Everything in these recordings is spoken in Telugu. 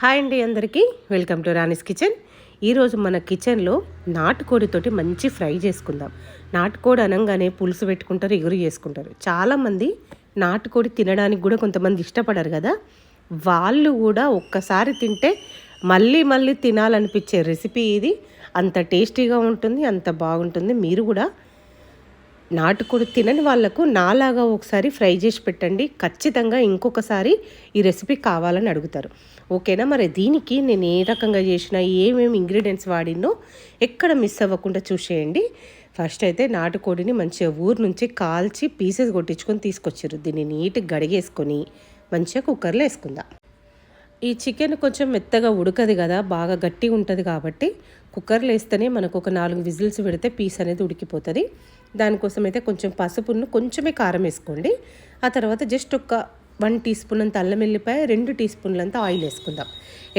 హాయ్ అండి అందరికీ. Welcome to Rani's kitchen. ఈరోజు మన కిచెన్లో నాటుకోడితోటి మంచి ఫ్రై చేసుకుందాం. నాటుకోడి అనగానే పులుసు పెట్టుకుంటారు ఎగురు చేసుకుంటారు. చాలామంది నాటుకోడి తినడానికి కూడా కొంతమంది ఇష్టపడరు కదా. వాళ్ళు కూడా ఒక్కసారి తింటే మళ్ళీ మళ్ళీ తినాలనిపించే రెసిపీ ఇది. అంత టేస్టీగా ఉంటుంది అంత బాగుంటుంది. మీరు కూడా నాటుకోడి తినని వాళ్ళకు నాలాగా ఒకసారి ఫ్రై చేసి పెట్టండి. ఖచ్చితంగా ఇంకొకసారి ఈ రెసిపీ కావాలని అడుగుతారు. ఓకేనా? మరి దీనికి నేను ఏ రకంగా చేసినా ఏమేమి ఇంగ్రీడియంట్స్ వాడినో ఎక్కడ మిస్ అవ్వకుండా చూసేయండి. ఫస్ట్ అయితే నాటుకోడిని మంచిగా ఊరు నుంచి కాల్చి పీసెస్ కొట్టించుకొని తీసుకొచ్చారు. దీన్ని నీట్గా గడిగేసుకొని మంచిగా కుక్కర్లో వేసుకుందాం. ఈ చికెన్ కొంచెం మెత్తగా ఉడకదు కదా బాగా గట్టిగా ఉంటుంది కాబట్టి కుక్కర్లో వేస్తేనే మనకు ఒక నాలుగు విజిల్స్ పెడితే పీస్ అనేది ఉడికిపోతుంది. దానికోసం అయితే కొంచెం పసుపును కొంచెమే కారం వేసుకోండి. ఆ తర్వాత జస్ట్ ఒక వన్ టీ స్పూన్ అంత అల్లం వెల్లిపాయ రెండు టీ స్పూన్లంత ఆయిల్ వేసుకుందాం.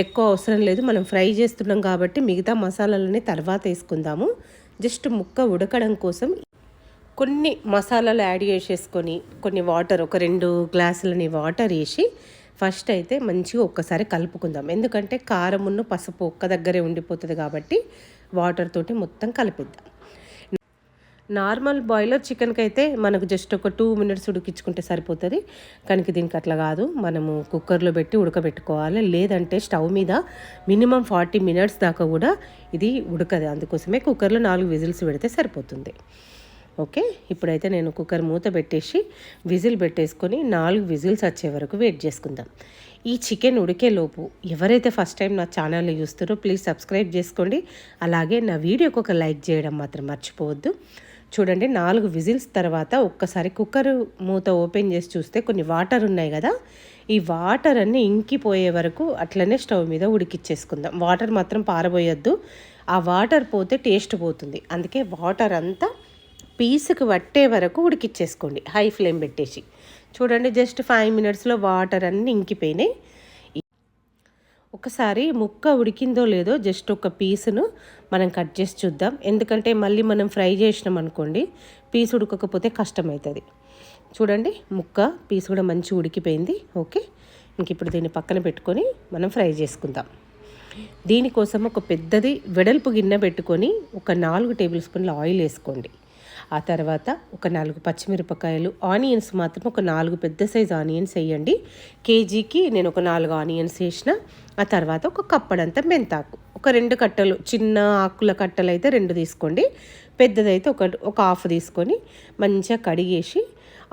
ఎక్కువ అవసరం లేదు మనం ఫ్రై చేస్తున్నాం కాబట్టి మిగతా మసాలాలని తర్వాత వేసుకుందాము. జస్ట్ ముక్క ఉడకడం కోసం కొన్ని మసాలాలు యాడ్ చేసేసుకొని కొన్ని వాటర్ ఒక రెండు గ్లాసులని వాటర్ వేసి ఫస్ట్ అయితే మంచిగా ఒక్కసారి కలుపుకుందాం. ఎందుకంటే కారమును పసుపు ఒక్క దగ్గరే ఉండిపోతుంది కాబట్టి వాటర్ తోటి మొత్తం కలిపిద్దాం. నార్మల్ బాయిలర్ చికెన్కి అయితే మనకు జస్ట్ ఒక టూ మినిట్స్ ఉడికించుకుంటే సరిపోతుంది. కానీ దీనికి అట్లా కాదు. మనము కుక్కర్లో పెట్టి ఉడకబెట్టుకోవాలి. లేదంటే స్టవ్ మీద మినిమం ఫార్టీ మినిట్స్ దాకా కూడా ఇది ఉడకదు. అందుకోసమే కుక్కర్లో నాలుగు విజిల్స్ పెడితే సరిపోతుంది. ఓకే? ఇప్పుడైతే నేను కుక్కర్ మూత పెట్టేసి విజిల్ పెట్టేసుకొని నాలుగు విజిల్స్ వచ్చే వరకు వెయిట్ చేసుకుందాం. ఈ చికెన్ ఉడికేలోపు ఎవరైతే ఫస్ట్ టైం నా ఛానల్ని చూస్తారో ప్లీజ్ సబ్స్క్రైబ్ చేసుకోండి. అలాగే నా వీడియోకి ఒక లైక్ చేయడం మాత్రం మర్చిపోవద్దు. చూడండి నాలుగు విజిల్స్ తర్వాత ఒక్కసారి కుక్కర్ మూత ఓపెన్ చేసి చూస్తే కొన్ని వాటర్ ఉన్నాయి కదా ఈ వాటర్ అన్నీ ఇంకిపోయే వరకు అట్లనే స్టవ్ మీద ఉడికిచ్చేసుకుందాం. వాటర్ మాత్రం పారబోయొద్దు. ఆ వాటర్ పోతే టేస్ట్ పోతుంది. అందుకే వాటర్ అంతా పీసుకు పట్టే వరకు ఉడికిచ్చేసుకోండి. హై ఫ్లేమ్ పెట్టేసి. చూడండి జస్ట్ ఫైవ్ మినిట్స్లో వాటర్ అన్నీ ఇంకిపోయినాయి. ఒకసారి ముక్క ఉడికిందో లేదో జస్ట్ ఒక పీసును మనం కట్ చేసి చూద్దాం. ఎందుకంటే మళ్ళీ మనం ఫ్రై చేసినాం అనుకోండి పీస్ ఉడకకపోతే కష్టమవుతుంది చూడండి ముక్క పీస్ కూడా మంచి ఉడికిపోయింది. ఓకే ఇంక ఇప్పుడు దీన్ని పక్కన పెట్టుకొని మనం ఫ్రై చేసుకుందాం. దీనికోసం ఒక పెద్దది వెడల్పు గిన్నె పెట్టుకొని ఒక నాలుగు టేబుల్ స్పూన్ల ఆయిల్ వేసుకోండి. ఆ తర్వాత ఒక నాలుగు పచ్చిమిరపకాయలు ఆనియన్స్ మాత్రం ఒక నాలుగు పెద్ద సైజు ఆనియన్స్ వేయండి. కేజీకి నేను ఒక నాలుగు ఆనియన్స్ వేసిన ఆ తర్వాత ఒక కప్పడంతా మెంతాకు ఒక రెండు కట్టలు చిన్న ఆకుల కట్టలు అయితే రెండు తీసుకోండి. పెద్దదైతే ఒక ఒక హాఫ్ తీసుకొని మంచిగా కడిగేసి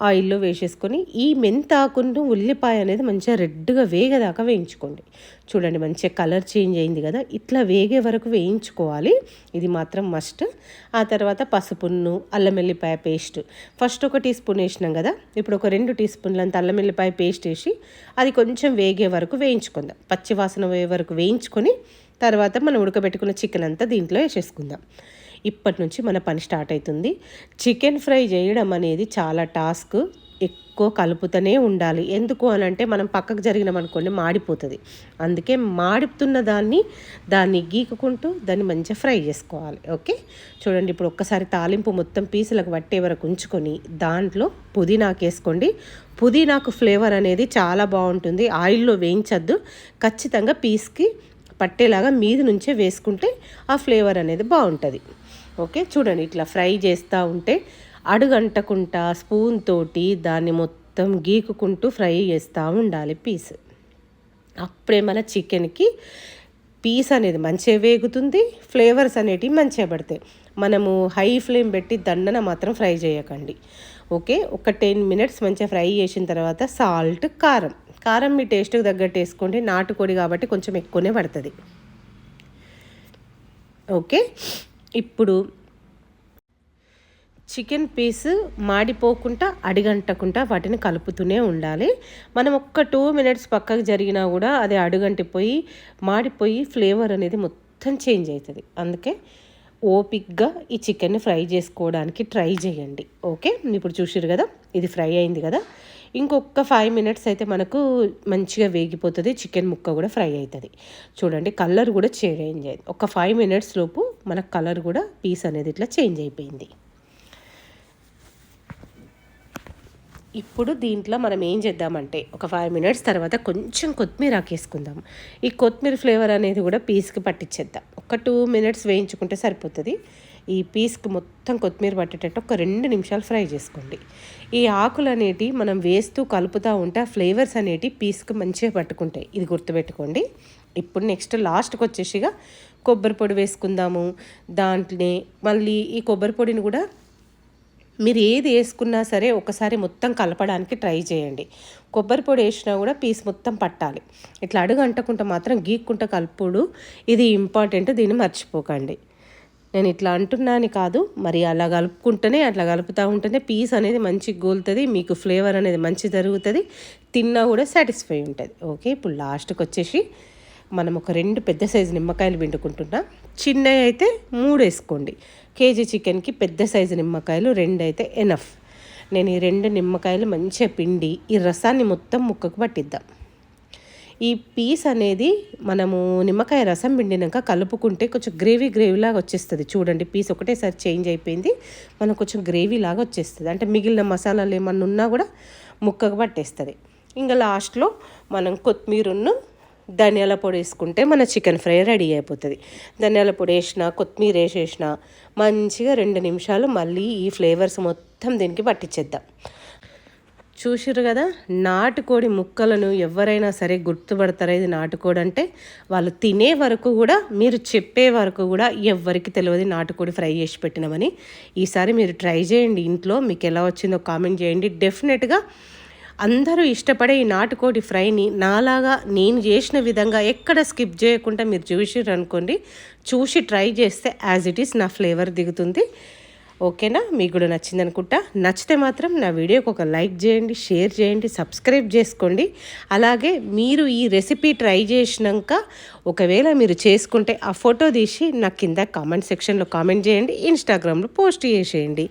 ఆయిల్లో వేసేసుకొని ఈ మెంతాకును ఉల్లిపాయ అనేది మంచిగా రెడ్గా వేగేదాకా వేయించుకోండి. చూడండి మంచిగా కలర్ చేంజ్ అయింది కదా ఇట్లా వేగే వరకు వేయించుకోవాలి. ఇది మాత్రం మస్ట్. ఆ తర్వాత పసుపును అల్లం వెల్లిపాయ పేస్ట్. ఫస్ట్ ఒక టీ స్పూన్ వేసినాం కదా ఇప్పుడు ఒక రెండు టీ స్పూన్లంత అల్లం వెల్లిపాయ పేస్ట్ వేసి అది కొంచెం వేగే వరకు వేయించుకుందాం. పచ్చివాసన వరకు వేయించుకొని తర్వాత మనం ఉడకబెట్టుకున్న చికెన్ అంతా దీంట్లో వేసేసుకుందాం. ఇప్పటి నుంచి మన పని స్టార్ట్ అవుతుంది. చికెన్ ఫ్రై చేయడం అనేది చాలా టాస్క్. ఎక్కువ కలుపుతూనే ఉండాలి. ఎందుకు అని అంటే మనం పక్కకు జరిగినాం అనుకోండి మాడిపోతుంది. అందుకే మాడిపుతున్న దాన్ని దాన్ని గీకుకుంటూ దాన్ని మంచిగా ఫ్రై చేసుకోవాలి. ఓకే? చూడండి ఇప్పుడు ఒక్కసారి తాలింపు మొత్తం పీసులకు పట్టే వరకు ఉంచుకొని దాంట్లో పుదీనాకు వేసుకోండి. పుదీనాకు ఫ్లేవర్ అనేది చాలా బాగుంటుంది. ఆయిల్లో వేయించద్దు. ఖచ్చితంగా పీస్కి పట్టేలాగా మీది నుంచే వేసుకుంటే ఆ ఫ్లేవర్ అనేది బాగుంటుంది. ఓకే? చూడండి ఇట్లా ఫ్రై చేస్తూ ఉంటే అడుగంటకుండా స్పూన్ తోటి దాన్ని మొత్తం గీకుకుంటూ ఫ్రై చేస్తూ ఉండాలి పీస్. అప్పుడే మన చికెన్కి పీస్ అనేది మంచిగా వేగుతుంది ఫ్లేవర్స్ అనేటివి మంచిగా పడతాయి. మనము హై ఫ్లేమ్ పెట్టి దండన మాత్రం ఫ్రై చేయకండి. ఓకే? ఒక టెన్ మినిట్స్ మంచిగా ఫ్రై చేసిన తర్వాత సాల్ట్ కారం. కారం మీ టేస్ట్కి తగ్గట్టు వేసుకోండి. నాటుకోడి కాబట్టి కొంచెం ఎక్కువనే పడుతుంది. ఓకే? ఇప్పుడు చికెన్ పీస్ మాడిపోకుండా అడిగంటకుండా వాటిని కలుపుతూనే ఉండాలి. మనం ఒక్క టూ మినిట్స్ పక్కకు జరిగినా కూడా అది అడుగంటిపోయి మాడిపోయి ఫ్లేవర్ అనేది మొత్తం చేంజ్ అవుతుంది అందుకే ఓపిక్గా ఈ చికెన్ని ఫ్రై చేసుకోవడానికి ట్రై చేయండి. ఓకే? ఇప్పుడు చూసారు కదా? ఇది ఫ్రై అయింది కదా? ఇంకొక ఫైవ్ మినిట్స్ అయితే మనకు మంచిగా వేగిపోతుంది చికెన్ ముక్క కూడా ఫ్రై అవుతుంది చూడండి కలర్ కూడా చేంజ్ అయింది. ఒక ఫైవ్ మినిట్స్ లోపు మనకు కలర్ కూడా పీస్ అనేది ఇట్లా చేంజ్ అయిపోయింది. ఇప్పుడు దీంట్లో మనం ఏం చేద్దామంటే ఒక ఫైవ్ మినిట్స్ తర్వాత కొంచెం కొత్తిమీర ఆకేసుకుందాం. ఈ కొత్తిమీర ఫ్లేవర్ అనేది కూడా పీస్కి పట్టించేద్దాం ఒక టూ మినిట్స్ వేయించుకుంటే సరిపోతుంది. ఈ పీస్కి మొత్తం కొత్తిమీర పట్టేటట్టు ఒక రెండు నిమిషాలు ఫ్రై చేసుకోండి. ఈ ఆకులు అనేటి మనం వేస్తూ కలుపుతూ ఉంటే ఆ ఫ్లేవర్స్ అనేటి పీస్కి మంచిగా పట్టుకుంటాయి. ఇది గుర్తుపెట్టుకోండి. ఇప్పుడు నెక్స్ట్ లాస్ట్కి వచ్చేసిగా కొబ్బరి పొడి వేసుకుందాము. దాంట్లోనే మళ్ళీ ఈ కొబ్బరి పొడిని కూడా మీరు ఏది వేసుకున్నా సరే ఒకసారి మొత్తం కలపడానికి ట్రై చేయండి. కొబ్బరి పొడి వేసినా కూడా పీస్ మొత్తం పట్టాలి. ఇట్లా అడుగు అంటకుంటే మాత్రం గీక్కుంట కలుపుడు. ఇది ఇంపార్టెంట్ దీన్ని మర్చిపోకండి. నేను ఇట్లా అంటున్నాను కాదు మరి అలా కలుపుకుంటేనే అట్లా కలుపుతూ ఉంటేనే పీస్ అనేది మంచి గోలుతుంది మీకు ఫ్లేవర్ అనేది మంచి జరుగుతుంది తిన్నా కూడా సాటిస్ఫై ఉంటుంది. ఓకే ఇప్పుడు లాస్ట్కి వచ్చేసి మనం ఒక రెండు పెద్ద సైజు నిమ్మకాయలు పిండుకుంటున్నాం. చిన్నవి అయితే మూడు వేసుకోండి. కేజీ చికెన్కి పెద్ద సైజు నిమ్మకాయలు రెండు అయితే ఎనఫ్ నేను ఈ రెండు నిమ్మకాయలు మంచిగా పిండి ఈ రసాన్ని మొత్తం ముక్కకు పట్టిద్దాం. ఈ పీస్ అనేది మనము నిమ్మకాయ రసం పిండినాక కలుపుకుంటే కొంచెం గ్రేవీ గ్రేవీ లాగా వచ్చేస్తుంది. చూడండి పీస్ ఒకటేసారి చేంజ్ అయిపోయింది. మనకు కొంచెం గ్రేవీ లాగా వచ్చేస్తుంది. అంటే మిగిలిన మసాలాలు ఏమన్నా ఉన్నా కూడా ముక్కకు పట్టేస్తుంది. ఇంకా లాస్ట్లో మనం కొత్తిమీరను ధనియాల పొడి వేసుకుంటే మన చికెన్ ఫ్రై రెడీ అయిపోతుంది. ధనియాల పొడి వేసిన కొత్తిమీర వేసేసిన మంచిగా రెండు నిమిషాలు మళ్ళీ ఈ ఫ్లేవర్స్ మొత్తం దీనికి పట్టించేద్దాం చూసిరు కదా నాటుకోడి ముక్కలను ఎవరైనా సరే గుర్తుపడతారా? ఇది నాటుకోడి అంటే వాళ్ళు తినే వరకు కూడా మీరు చెప్పే వరకు కూడా ఎవరికి తెలియదు నాటుకోడి ఫ్రై చేసి పెట్టినామని ఈసారి మీరు ట్రై చేయండి ఇంట్లో మీకు ఎలా వచ్చిందో కామెంట్ చేయండి. డెఫినెట్గా అందరూ ఇష్టపడే ఈ నాటుకోడి ఫ్రైని నాలాగా నేను చేసిన విధంగా ఎక్కడ స్కిప్ చేయకుండా మీరు చూసిర్రు అనుకోండి చూసి ట్రై చేస్తే యాజ్ ఇట్ ఈస్ నా ఫ్లేవర్ దిగుతుంది. ఓకేనా? మీకు కూడా నచ్చింది అనుకుంటా నచ్చితే మాత్రం నా వీడియోకి ఒక లైక్ చేయండి షేర్ చేయండి సబ్స్క్రైబ్ చేసుకోండి. అలాగే మీరు ఈ రెసిపీ ట్రై చేసినాక ఒకవేళ మీరు చేసుకుంటే ఆ ఫోటో తీసి నాకు కింద కామెంట్ సెక్షన్లో కామెంట్ చేయండి ఇన్స్టాగ్రామ్లో పోస్ట్ చేసేయండి.